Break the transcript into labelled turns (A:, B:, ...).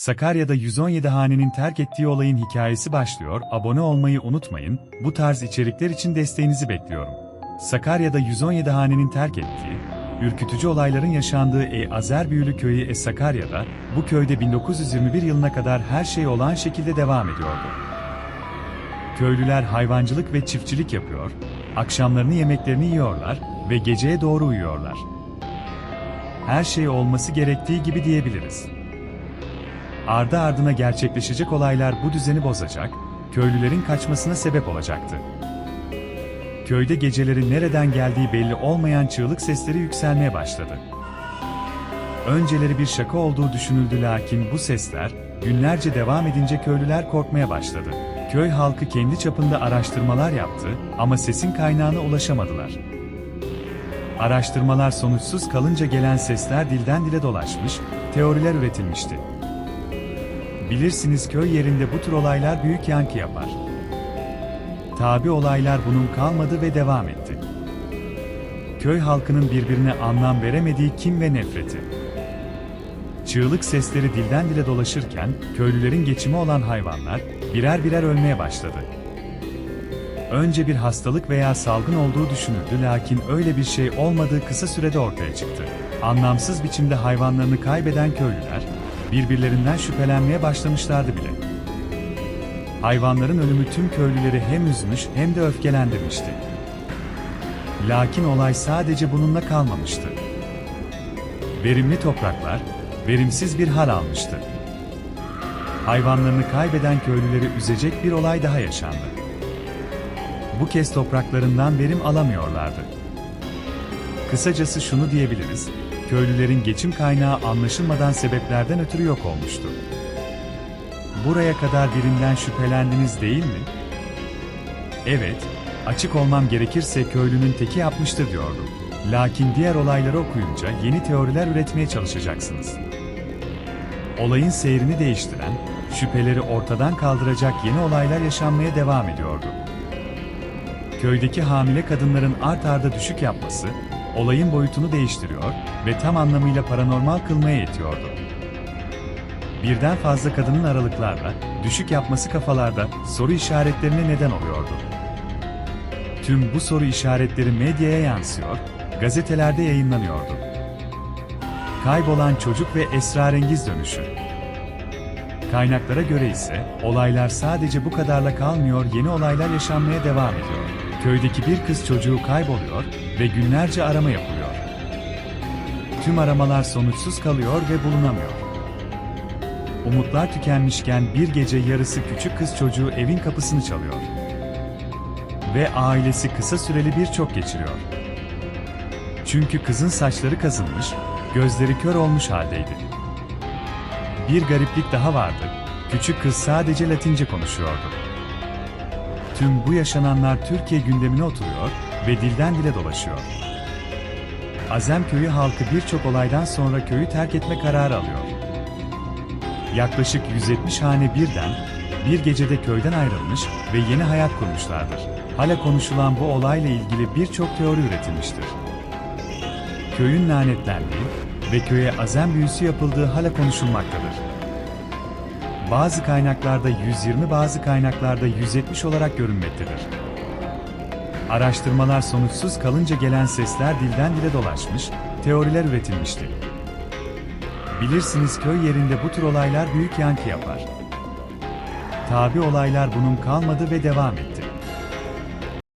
A: Sakarya'da 117 hanenin terk ettiği olayın hikayesi başlıyor. Abone olmayı unutmayın. Bu tarz içerikler için desteğinizi bekliyorum. Sakarya'da 117 hanenin terk ettiği, ürkütücü olayların yaşandığı E Azerbüyülü köyü E Sakarya'da, bu köyde 1921 yılına kadar her şey olağan şekilde devam ediyordu. Köylüler hayvancılık ve çiftçilik yapıyor, akşamlarını yemeklerini yiyorlar ve geceye doğru uyuyorlar. Her şey olması gerektiği gibi diyebiliriz. Ardı ardına gerçekleşecek olaylar bu düzeni bozacak, köylülerin kaçmasına sebep olacaktı. Köyde geceleri nereden geldiği belli olmayan çığlık sesleri yükselmeye başladı. Önceleri bir şaka olduğu düşünüldü lakin bu sesler, günlerce devam edince köylüler korkmaya başladı. Köy halkı kendi çapında araştırmalar yaptı ama sesin kaynağına ulaşamadılar. Araştırmalar sonuçsuz kalınca gelen sesler dilden dile dolaşmış, teoriler üretilmişti. Bilirsiniz köy yerinde bu tür olaylar büyük yankı yapar. Tabi olaylar bunun kalmadı ve devam etti. Köy halkının birbirine anlam veremediği kim ve nefreti. Çığlık sesleri dilden dile dolaşırken köylülerin geçimi olan hayvanlar birer birer ölmeye başladı. Önce bir hastalık veya salgın olduğu düşünüldü lakin öyle bir şey olmadığı kısa sürede ortaya çıktı. Anlamsız biçimde hayvanlarını kaybeden köylüler birbirlerinden şüphelenmeye başlamışlardı bile. Hayvanların ölümü tüm köylüleri hem üzmüş hem de öfkelendirmişti. Lakin olay sadece bununla kalmamıştı. Verimli topraklar, verimsiz bir hal almıştı. Hayvanlarını kaybeden köylüleri üzecek bir olay daha yaşandı. Bu kez topraklarından verim alamıyorlardı. Kısacası şunu diyebiliriz, köylülerin geçim kaynağı anlaşılmadan sebeplerden ötürü yok olmuştu. Buraya kadar birinden şüphelendiniz değil mi? Evet, açık olmam gerekirse köylünün teki yapmıştır diyordum. Lakin diğer olayları okuyunca yeni teoriler üretmeye çalışacaksınız. Olayın seyrini değiştiren, şüpheleri ortadan kaldıracak yeni olaylar yaşanmaya devam ediyordu. Köydeki hamile kadınların art arda düşük yapması, olayın boyutunu değiştiriyor ve tam anlamıyla paranormal kılmaya yetiyordu. Birden fazla kadının aralıklarla düşük yapması kafalarda soru işaretlerine neden oluyordu. Tüm bu soru işaretleri medyaya yansıyor, gazetelerde yayınlanıyordu. Kaybolan çocuk ve esrarengiz dönüşü. Kaynaklara göre ise olaylar sadece bu kadarla kalmıyor, yeni olaylar yaşanmaya devam ediyor. Köydeki bir kız çocuğu kayboluyor ve günlerce arama yapılıyor. Tüm aramalar sonuçsuz kalıyor ve bulunamıyor. Umutlar tükenmişken bir gece yarısı küçük kız çocuğu evin kapısını çalıyor. Ve ailesi kısa süreli bir çok geçiriyor. Çünkü kızın saçları kazınmış, gözleri kör olmuş haldeydi. Bir gariplik daha vardı. Küçük kız sadece Latince konuşuyordu. Tüm bu yaşananlar Türkiye gündemine oturuyor ve dilden dile dolaşıyor. Azem köyü halkı birçok olaydan sonra köyü terk etme kararı alıyor. Yaklaşık 170 hane birden, bir gecede köyden ayrılmış ve yeni hayat kurmuşlardır. Hala konuşulan bu olayla ilgili birçok teori üretilmiştir. Köyün lanetlendiği ve köye azem büyüsü yapıldığı hala konuşulmaktadır. Bazı kaynaklarda 120 bazı kaynaklarda 170 olarak görünmektedir. Araştırmalar sonuçsuz kalınca gelen sesler dilden dile dolaşmış, teoriler üretilmişti. Bilirsiniz köy yerinde bu tür olaylar büyük yankı yapar. Tabi olaylar bunun kalmadı ve devam etti.